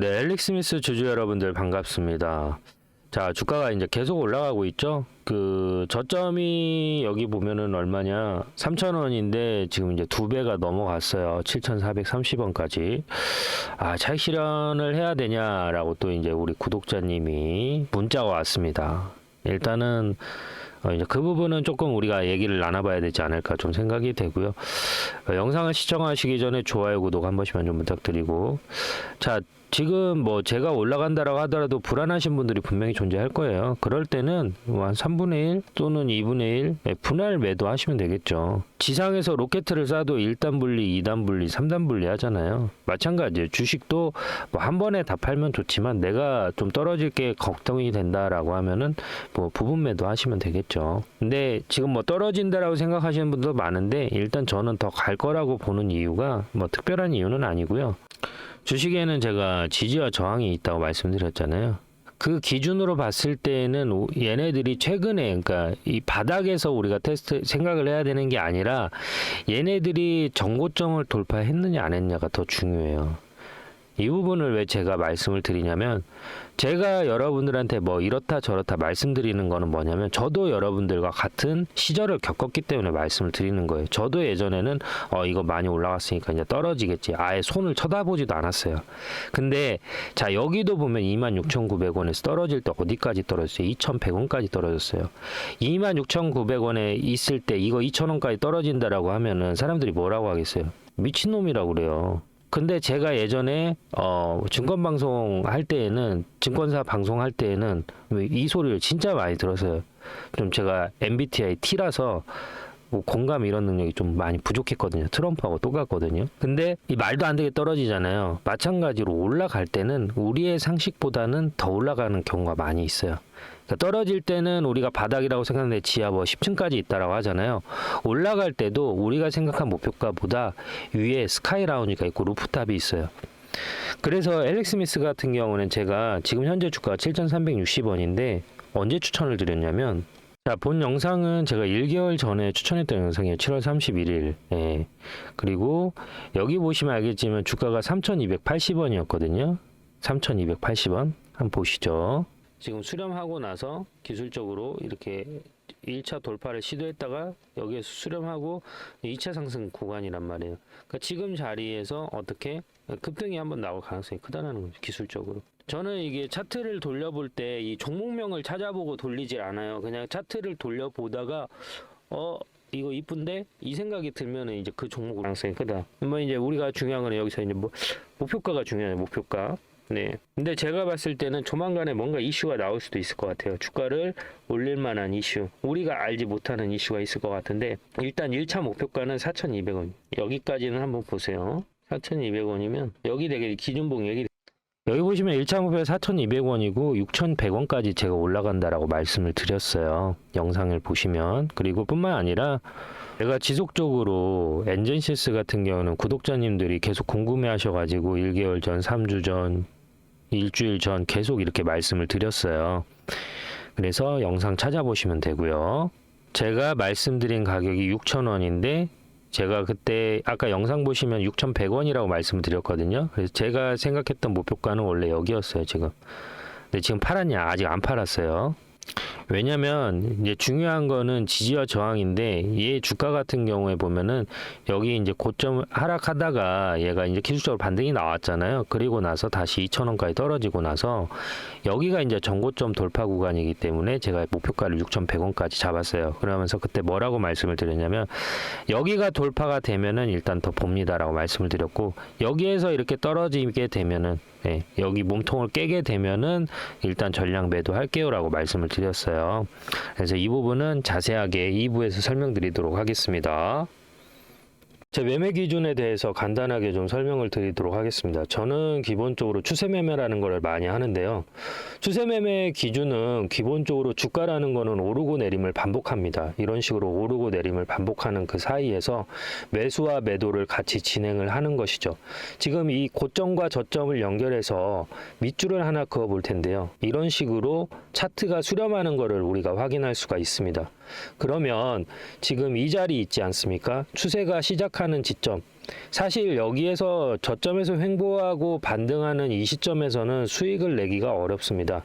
네, 엘릭 스미스 주주 여러분들 반갑습니다. 자, 주가가 이제 계속 올라가고 있죠. 그 저점이 여기 보면은 얼마냐? 3,000원인데 지금 이제 두 배가 넘어갔어요. 7,430원까지. 아, 차익 실현을 해야 되냐라고 또 이제 우리 구독자님이 문자가 왔습니다. 일단은 어, 이제 그 부분은 조금 우리가 얘기를 나눠봐야 되지 않을까 좀 생각이 되고요. 어, 영상을 시청하시기 전에 좋아요, 구독 한 번씩만 좀 부탁드리고. 자, 지금 뭐 제가 올라간다라고 하더라도 불안하신 분들이 분명히 존재할 거예요. 그럴 때는 뭐한 3분의 1 또는 2분의 1 예, 분할 매도 하시면 되겠죠. 지상에서 로켓을 쏴도 1단 분리, 2단 분리, 3단 분리 하잖아요. 마찬가지예요. 주식도 뭐 한 번에 다 팔면 좋지만 내가 좀 떨어질 게 걱정이 된다라고 하면은 뭐 부분 매도 하시면 되겠죠. 근데 지금 뭐 떨어진다라고 생각하시는 분도 많은데 일단 저는 더 갈 거라고 보는 이유가 뭐 특별한 이유는 아니고요. 주식에는 제가 지지와 저항이 있다고 말씀드렸잖아요. 그 기준으로 봤을 때는 오- 얘네들이 최근에 그러니까 이 바닥에서 우리가 테스트 생각을 해야 되는 게 아니라 얘네들이 정고점을 돌파했느냐 안 했냐가 더 중요해요. 이 부분을 왜 제가 말씀을 드리냐면 제가 여러분들한테 뭐 이렇다 저렇다 말씀드리는 거는 뭐냐면 저도 여러분들과 같은 시절을 겪었기 때문에 말씀을 드리는 거예요. 저도 예전에는 어 이거 많이 올라갔으니까 이제 떨어지겠지. 아예 손을 쳐다보지도 않았어요. 근데 자 여기도 보면 26,900원에서 떨어질 때 어디까지 떨어졌어요? 2,100원까지 떨어졌어요. 26,900원에 있을 때 이거 2,000원까지 떨어진다라고 하면은 사람들이 뭐라고 하겠어요? 미친놈이라고 그래요. 근데 제가 예전에 어 증권 방송 할 때에는 증권사 방송 할 때에는 이 소리를 진짜 많이 들었어요. 좀 제가 MBTI T라서 뭐 공감 이런 능력이 좀 많이 부족했거든요. 트럼프하고 똑같거든요. 근데 이 말도 안 되게 떨어지잖아요. 마찬가지로 올라갈 때는 우리의 상식보다는 더 올라가는 경우가 많이 있어요. 그러니까 떨어질 때는 우리가 바닥이라고 생각하는데 지하 뭐 10층까지 있다라고 하잖아요. 올라갈 때도 우리가 생각한 목표가보다 위에 스카이 라운지가 있고 루프탑이 있어요. 그래서 엘릭 스미스 같은 경우는 제가 지금 현재 주가가 7,360원인데 언제 추천을 드렸냐면 자, 본 영상은 제가 1개월 전에 추천했던 영상이에요. 7월 31일. 예. 그리고 여기 보시면 알겠지만 주가가 3,280원이었거든요. 3,280원. 한번 보시죠. 지금 수렴하고 나서 기술적으로 이렇게 1차 돌파를 시도했다가 여기에서 수렴하고 2차 상승 구간이란 말이에요. 그러니까 지금 자리에서 어떻게 급등이 한번 나올 가능성이 크다는 거죠. 기술적으로. 저는 이게 차트를 돌려볼 때 이 종목명을 찾아보고 돌리질 않아요. 그냥 차트를 돌려보다가 어 이거 이쁜데 이 생각이 들면은 이제 그 종목 가능성이 크다. 뭐 이제 우리가 중요한 거는 여기서 이제 뭐 목표가가 중요해요. 목표가. 네. 근데 제가 봤을 때는 조만간에 뭔가 이슈가 나올 수도 있을 것 같아요. 주가를 올릴 만한 이슈. 우리가 알지 못하는 이슈가 있을 것 같은데 일단 1차 목표가는 4,200원. 여기까지는 한번 보세요. 4,200원이면 여기 되게 기준봉 여기 여기 보시면 1차 목표 4,200원이고 6,100원까지 제가 올라간다라고 말씀을 드렸어요. 영상을 보시면 그리고 뿐만 아니라 제가 지속적으로 엔젠시스 같은 경우는 구독자님들이 계속 궁금해 하셔가지고 1개월 전, 3주 전, 일주일 전 계속 이렇게 말씀을 드렸어요. 그래서 영상 찾아보시면 되고요. 제가 말씀드린 가격이 6,000원인데 제가 그때 아까 영상 보시면 6,100원이라고 말씀을 드렸거든요. 그래서 제가 생각했던 목표가는 원래 여기였어요, 지금. 근데 지금 팔았냐? 아직 안 팔았어요. 왜냐면 이제 중요한 거는 지지와 저항인데 얘 주가 같은 경우에 보면은 여기 이제 고점 하락하다가 얘가 이제 기술적으로 반등이 나왔잖아요. 그리고 나서 다시 2,000원까지 떨어지고 나서 여기가 이제 전고점 돌파 구간이기 때문에 제가 목표가를 6,100원까지 잡았어요. 그러면서 그때 뭐라고 말씀을 드렸냐면 여기가 돌파가 되면은 일단 더 봅니다라고 말씀을 드렸고 여기에서 이렇게 떨어지게 되면은 네, 여기 몸통을 깨게 되면은 일단 전량 매도할게요라고 말씀을 드렸어요. 그래서 이 부분은 자세하게 2부에서 설명드리도록 하겠습니다. 제 매매 기준에 대해서 간단하게 좀 설명을 드리도록 하겠습니다. 저는 기본적으로 추세 매매라는 걸 많이 하는데요. 추세 매매 기준은 기본적으로 주가라는 거는 오르고 내림을 반복합니다. 이런 식으로 오르고 내림을 반복하는 그 사이에서 매수와 매도를 같이 진행을 하는 것이죠. 지금 이 고점과 저점을 연결해서 밑줄을 하나 그어 볼 텐데요. 이런 식으로 차트가 수렴하는 것을 우리가 확인할 수가 있습니다. 그러면 지금 이 자리 있지 않습니까? 추세가 시작하는 지점 사실 여기에서 저점에서 횡보하고 반등하는 이 시점에서는 수익을 내기가 어렵습니다.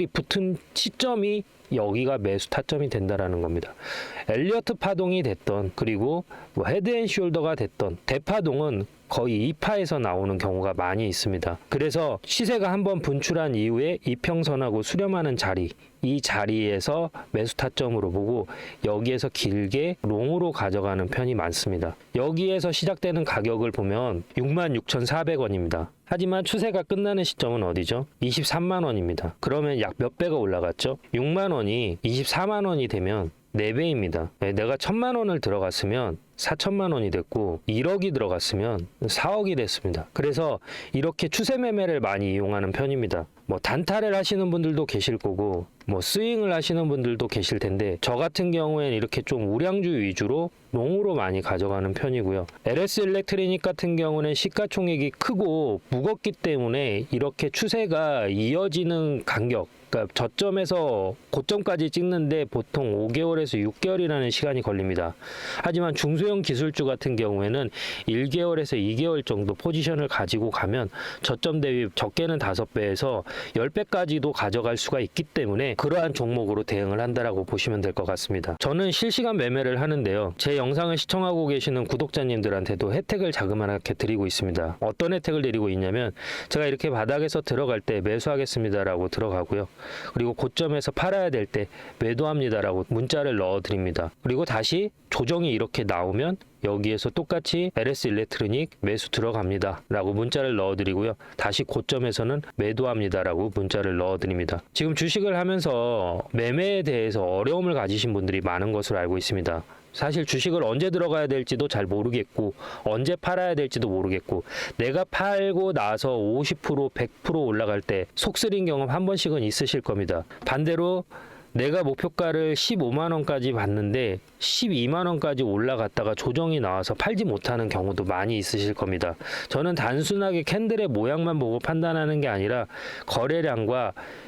이 붙은 시점이 여기가 매수 타점이 된다라는 겁니다. 엘리어트 파동이 됐던 그리고 뭐 헤드앤숄더가 됐던 대파동은 거의 2파에서 나오는 경우가 많이 있습니다. 그래서 시세가 한번 분출한 이후에 이평선하고 수렴하는 자리 이 자리에서 매수 타점으로 보고 여기에서 길게 롱으로 가져가는 편이 많습니다. 여기에서 시작되는 가격을 보면 66,400원입니다. 하지만 추세가 끝나는 시점은 어디죠? 23만 원입니다. 그러면 약 몇 배가 올라갔죠? 6만 원이 24만 원이 되면 4배입니다. 내가 1000만 원을 들어갔으면 4천만 원이 됐고 1억이 들어갔으면 4억이 됐습니다. 그래서 이렇게 추세 매매를 많이 이용하는 편입니다. 뭐 단타를 하시는 분들도 계실 거고 뭐 스윙을 하시는 분들도 계실 텐데 저 같은 경우에는 이렇게 좀 우량주 위주로 롱으로 많이 가져가는 편이고요. LS 일렉트리닉 같은 경우는 시가총액이 크고 무겁기 때문에 이렇게 추세가 이어지는 간격 그러니까 저점에서 고점까지 찍는데 보통 5개월에서 6개월이라는 시간이 걸립니다. 하지만 중소형 기술주 같은 경우에는 1개월에서 2개월 정도 포지션을 가지고 가면 저점 대비 적게는 5배에서 10배까지도 가져갈 수가 있기 때문에 그러한 종목으로 대응을 한다라고 보시면 될 것 같습니다. 저는 실시간 매매를 하는데요. 제 영상을 시청하고 계시는 구독자님들한테도 혜택을 자그마하게 드리고 있습니다. 어떤 혜택을 드리고 있냐면 제가 이렇게 바닥에서 들어갈 때 매수하겠습니다라고 들어가고요. 그리고 고점에서 팔아야 될 때 매도합니다라고 문자를 넣어 드립니다. 그리고 다시 조정이 이렇게 나오면 여기에서 똑같이 LS 일렉트로닉 매수 들어갑니다. 라고 문자를 넣어 드리고요. 다시 고점에서는 매도합니다 라고 문자를 넣어 드립니다. 지금 주식을 하면서 매매에 대해서 어려움을 가지신 분들이 많은 것으로 알고 있습니다. 사실 주식을 언제 들어가야 될지도 잘 모르겠고 언제 팔아야 될지도 모르겠고 내가 팔고 나서 50% 100% 올라갈 때 속쓰린 경험 한 번씩은 있으실 겁니다. 반대로 내가 목표가를 15만 원까지 봤는데 12만 원까지 올라갔다가 조정이 나와서 팔지 못하는 경우도 많이 있으실 겁니다. 저는 단순하게 캔들의 모양만 보고 판단하는 게 아니라 거래량과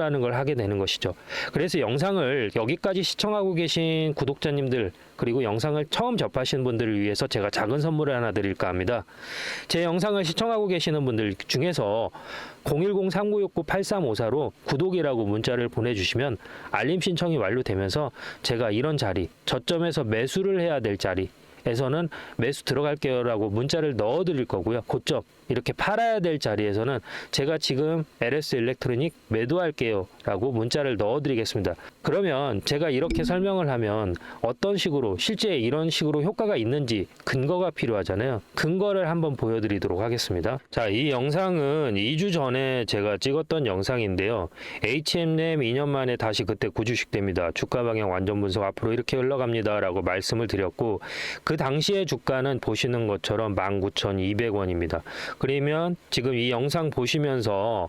라는 걸 하게 되는 것이죠. 그래서 영상을 여기까지 시청하고 계신 구독자님들 그리고 영상을 처음 접하시는 분들을 위해서 제가 작은 선물을 하나 드릴까 합니다. 제 영상을 시청하고 계시는 분들 중에서 010-3969-8354로 구독이라고 문자를 보내주시면 알림 신청이 완료되면서 제가 이런 자리, 저점에서 매수를 해야 될 자리, 에서는 매수 들어갈게요 라고 문자를 넣어 드릴 거고요. 고점 이렇게 팔아야 될 자리에서는 제가 지금 LS 일렉트로닉 매도할게요 라고 문자를 넣어 드리겠습니다. 그러면 제가 이렇게 설명을 하면 어떤 식으로 실제 이런 식으로 효과가 있는지 근거가 필요하잖아요. 근거를 한번 보여 드리도록 하겠습니다. 자, 이 영상은 2주 전에 제가 찍었던 영상인데요. HM램 2년 만에 다시 그때 구주식됩니다. 주가 방향 완전 분석 앞으로 이렇게 흘러갑니다 라고 말씀을 드렸고 그 당시의 주가는 보시는 것처럼 19,200원입니다. 그러면 지금 이 영상 보시면서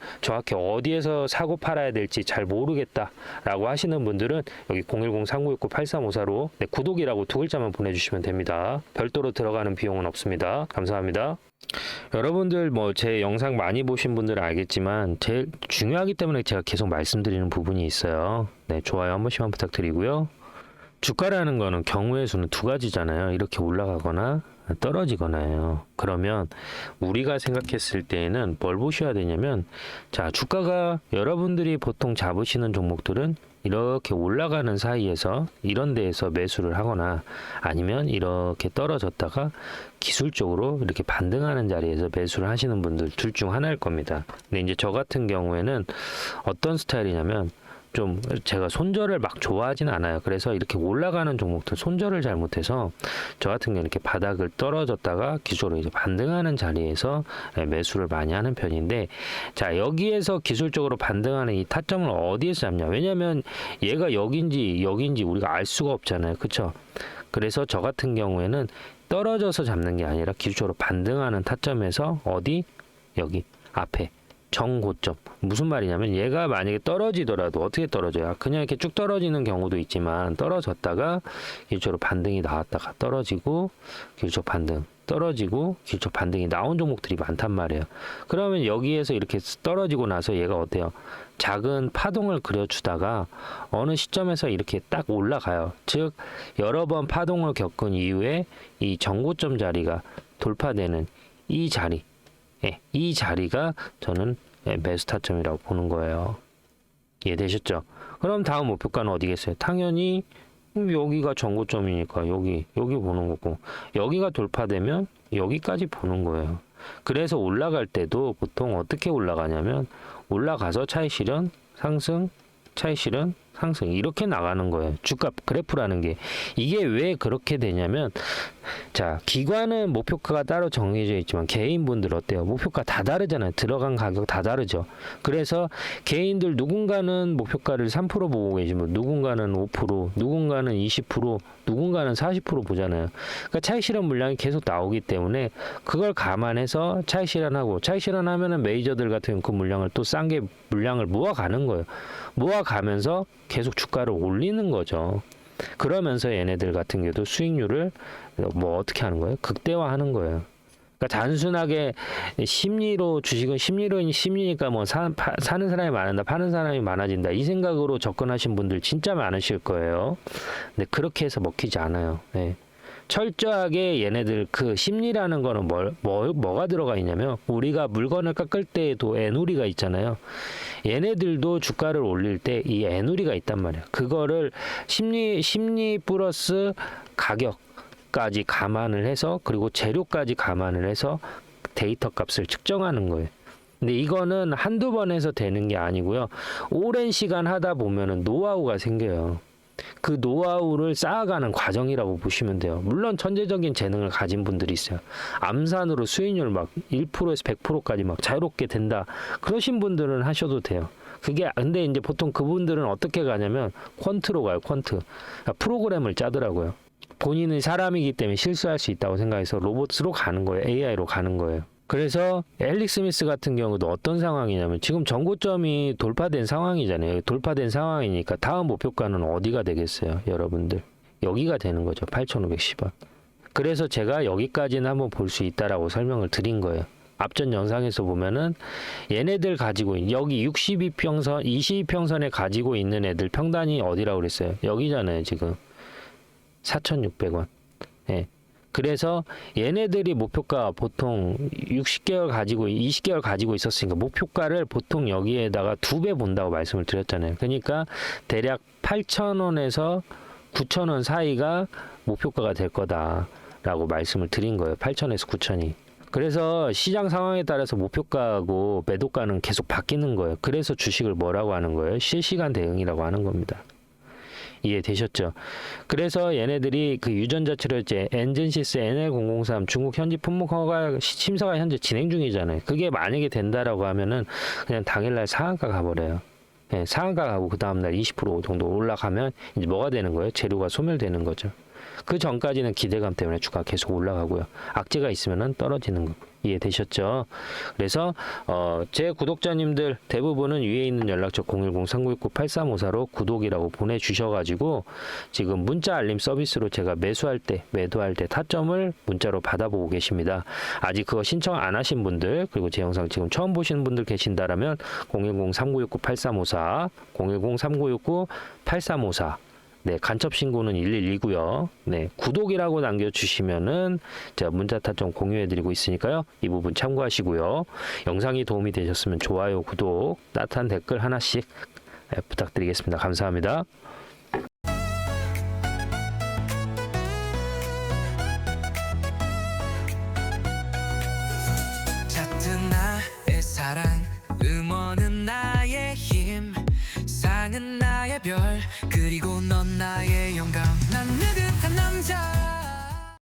정확히 어디에서 사고 팔아야 될지 잘 모르겠다라고 하시는 분들은 여기 010-3969-8354로 네, 구독이라고 두 글자만 보내주시면 됩니다. 별도로 들어가는 비용은 없습니다. 감사합니다. 여러분들 뭐 제 영상 많이 보신 분들은 알겠지만 제일 중요하기 때문에 제가 계속 말씀드리는 부분이 있어요. 네, 좋아요 한 번씩만 부탁드리고요. 주가라는 거는 경우의 수는 두 가지잖아요. 이렇게 올라가거나 떨어지거나요. 그러면 우리가 생각했을 때에는 뭘 보셔야 되냐면 자, 주가가 여러분들이 보통 잡으시는 종목들은 이렇게 올라가는 사이에서 이런 데에서 매수를 하거나 아니면 이렇게 떨어졌다가 기술적으로 이렇게 반등하는 자리에서 매수를 하시는 분들 둘 중 하나일 겁니다. 근데 이제 저 같은 경우에는 어떤 스타일이냐면 좀 제가 손절을 막 좋아하진 않아요. 그래서 이렇게 올라가는 종목들 손절을 잘못해서 저 같은 경우 이렇게 바닥을 떨어졌다가 기술로 이제 반등하는 자리에서 예, 매수를 많이 하는 편인데 자 여기에서 기술적으로 반등하는 이 타점을 어디에서 잡냐? 왜냐하면 얘가 여긴지 여긴지 우리가 알 수가 없잖아요. 그렇죠? 그래서 저 같은 경우에는 떨어져서 잡는 게 아니라 기술적으로 반등하는 타점에서 어디 여기 앞에 정고점 무슨 말이냐면 얘가 만약에 떨어지더라도 어떻게 떨어져요? 그냥 이렇게 쭉 떨어지는 경우도 있지만 떨어졌다가 기술적으로 반등이 나왔다가 떨어지고 기술적 반등 떨어지고 기술적 반등이 나온 종목들이 많단 말이에요. 그러면 여기에서 이렇게 떨어지고 나서 얘가 어때요? 작은 파동을 그려주다가 어느 시점에서 이렇게 딱 올라가요. 즉 여러 번 파동을 겪은 이후에 이 정고점 자리가 돌파되는 이 자리 예, 이 자리가 저는 예, 매수 타점이라고 보는 거예요. 이해되셨죠? 그럼 다음 목표가는 어디겠어요? 당연히 음, 여기가 전고점이니까 여기 여기 보는 거고 여기가 돌파되면 여기까지 보는 거예요. 그래서 올라갈 때도 보통 어떻게 올라가냐면 올라가서 차익 실현 상승 차익 실현 상승 이렇게 나가는 거예요. 주가 그래프라는 게 이게 왜 그렇게 되냐면 자 기관은 목표가가 따로 정해져 있지만 개인분들 어때요? 목표가 다 다르잖아요. 들어간 가격 다 다르죠. 그래서 개인들 누군가는 목표가를 3% 보고 계시면 누군가는 5%, 누군가는 20%, 누군가는 40% 보잖아요. 그러니까 차익 실현 물량이 계속 나오기 때문에 그걸 감안해서 차익 실현하고 차익 실현하면은 메이저들 같은 그 물량을 또 싼 게 물량을 모아가는 거예요. 모아가면서 계속 주가를 올리는 거죠. 그러면서 얘네들 같은 경우도 수익률을 뭐 어떻게 하는 거예요? 극대화하는 거예요. 그러니까 단순하게 심리로 주식은 심리로 심리니까 뭐 사, 파, 사는 사람이 많은다, 파는 사람이 많아진다 이 생각으로 접근하신 분들 진짜 많으실 거예요. 근데 그렇게 해서 먹히지 않아요. 네. 철저하게 얘네들 그 심리라는 거는 뭘, 뭐, 뭐가 들어가 있냐면 우리가 물건을 깎을 때에도 애누리가 있잖아요. 얘네들도 주가를 올릴 때 이 애누리가 있단 말이야. 그거를 심리 심리 플러스 가격까지 감안을 해서 그리고 재료까지 감안을 해서 데이터 값을 측정하는 거예요. 근데 이거는 한두 번 해서 되는 게 아니고요. 오랜 시간 하다 보면은 노하우가 생겨요. 그 노하우를 쌓아가는 과정이라고 보시면 돼요. 물론 천재적인 재능을 가진 분들이 있어요. 암산으로 수익률 막 1%에서 100%까지 막 자유롭게 된다. 그러신 분들은 하셔도 돼요. 그게 근데 이제 보통 그분들은 어떻게 가냐면 퀀트로 가요. 퀀트. 그러니까 프로그램을 짜더라고요. 본인은 사람이기 때문에 실수할 수 있다고 생각해서 로봇으로 가는 거예요. AI로 가는 거예요. 그래서 앨릭 스미스 같은 경우도 어떤 상황이냐면 지금 전고점이 돌파된 상황이잖아요. 돌파된 상황이니까 다음 목표가는 어디가 되겠어요, 여러분들? 여기가 되는 거죠. 8,510원. 그래서 제가 여기까지는 한번 볼 수 있다라고 설명을 드린 거예요. 앞전 영상에서 보면은 얘네들 가지고 있- 여기 62평선, 22평선에 가지고 있는 애들 평단이 어디라고 그랬어요? 여기잖아요, 지금. 4,600원. 예. 그래서 얘네들이 목표가 보통 60개월 가지고 20개월 가지고 있었으니까 목표가를 보통 여기에다가 두 배 본다고 말씀을 드렸잖아요. 그러니까 대략 8,000원에서 9,000원 사이가 목표가가 될 거다라고 말씀을 드린 거예요. 8,000에서 9,000이. 그래서 시장 상황에 따라서 목표가하고 매도가는 계속 바뀌는 거예요. 그래서 주식을 뭐라고 하는 거예요? 실시간 대응이라고 하는 겁니다. 이해되셨죠? 그래서 얘네들이 그 유전자 치료제 엔젠시스 NL003 중국 현지 품목 허가 시- 심사가 현재 진행 중이잖아요. 그게 만약에 된다라고 하면은 그냥 당일날 상한가 가버려요. 예, 상한가 가고 그 다음날 20% 정도 올라가면 이제 뭐가 되는 거예요? 재료가 소멸되는 거죠. 그 전까지는 기대감 때문에 주가 계속 올라가고요. 악재가 있으면은 떨어지는 거 이해되셨죠? 그래서 어, 제 구독자님들 대부분은 위에 있는 연락처 010-3969-8354로 구독이라고 보내주셔가지고 지금 문자 알림 서비스로 제가 매수할 때 매도할 때 타점을 문자로 받아보고 계십니다. 아직 그거 신청 안 하신 분들 그리고 제 영상 지금 처음 보시는 분들 계신다라면 010-3969-8354 010-3969-8354 네, 간첩 신고는 112고요. 네, 구독이라고 남겨 주시면은 제가 문자 타점 공유해 드리고 있으니까요. 이 부분 참고하시고요. 영상이 도움이 되셨으면 좋아요, 구독, 따뜻한 댓글 하나씩 네, 부탁드리겠습니다. 감사합니다.